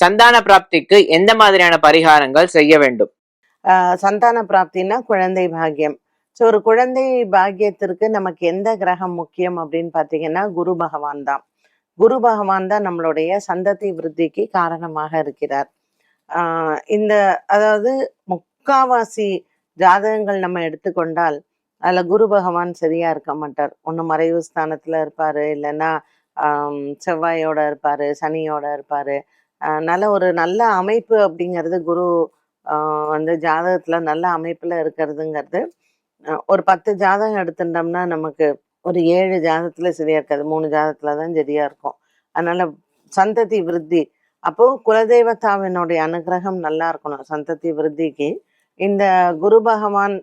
சந்தான பிராப்திக்கு எந்த மாதிரியான பரிகாரங்கள் செய்ய வேண்டும்? ஆஹ் சந்தான பிராப்தினா குழந்தை பாக்கியம். ஸோ ஒரு குழந்தை பாக்கியத்திற்கு நமக்கு எந்த கிரகம் முக்கியம் அப்படின்னு பார்த்தீங்கன்னா குரு பகவான் தான். குரு பகவான் தான் நம்மளுடைய சந்ததி விருத்திக்கு காரணமாக இருக்கிறார். இந்த அதாவது முக்காவாசி ஜாதகங்கள் நம்ம எடுத்துக்கொண்டால் அதில் குரு பகவான் சரியா இருக்க மாட்டார். ஒன்று மறைவு ஸ்தானத்தில் இருப்பார் இல்லைன்னா செவ்வாயோட இருப்பார் சனியோட இருப்பார். நல்ல ஒரு நல்ல அமைப்பு அப்படிங்கிறது குரு வந்து ஜாதகத்துல நல்ல அமைப்புல இருக்கிறதுங்கிறது ஒரு பத்து ஜாதகம் எடுத்துட்டோம்னா நமக்கு ஒரு ஏழு ஜாதகத்துல சரியா இருக்காது. மூணு ஜாதகத்துல தான் சரியா இருக்கும். அதனால சந்ததி விருத்தி அப்போ குலதெய்வத்தாவினுடைய அனுகிரகம் நல்லா இருக்கணும். சந்ததி விருத்திக்கு இந்த குரு பகவான்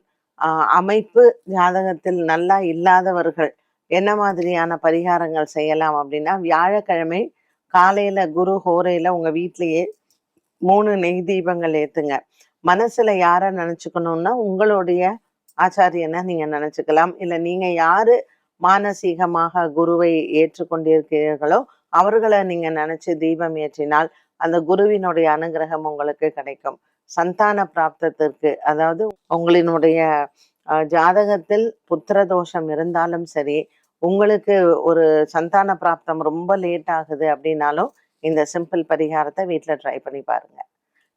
அமைப்பு ஜாதகத்தில் நல்லா இல்லாதவர்கள் என்ன மாதிரியான பரிகாரங்கள் செய்யலாம் அப்படின்னா வியாழக்கிழமை காலையில குரு ஹோரையில உங்க வீட்லயே மூணு நெய் தீபங்கள் ஏத்துங்க. மனசுல யார நினைச்சுக்கணும்னா உங்களுடைய ஆச்சாரியனை நீங்க நினைச்சுக்கலாம். இல்ல நீங்க யாரு மானசீகமாக குருவை ஏற்றுக்கொண்டிருக்கிறீர்களோ அவர்களை நீங்க நினைச்சு தீபம் ஏற்றினால் அந்த குருவினுடைய அனுகிரகம் உங்களுக்கு கிடைக்கும். சந்தான பிராப்தத்திற்கு அதாவது உங்களினுடைய ஜாதகத்தில் புத்திர தோஷம் இருந்தாலும் சரி உங்களுக்கு ஒரு சந்தான பிராப்தம் ரொம்ப லேட் ஆகுது அப்படின்னாலும் இந்த சிம்பிள் பரிகாரத்தை வீட்டில் ட்ரை பண்ணி பாருங்க.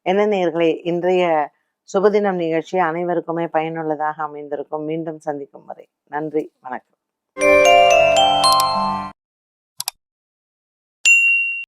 என்ன நேர்களை இன்றைய சுபதினம் நிகழ்ச்சி அனைவருக்குமே பயனுள்ளதாக அமைந்திருக்கும். மீண்டும் சந்திக்கும் வரை நன்றி வணக்கம்.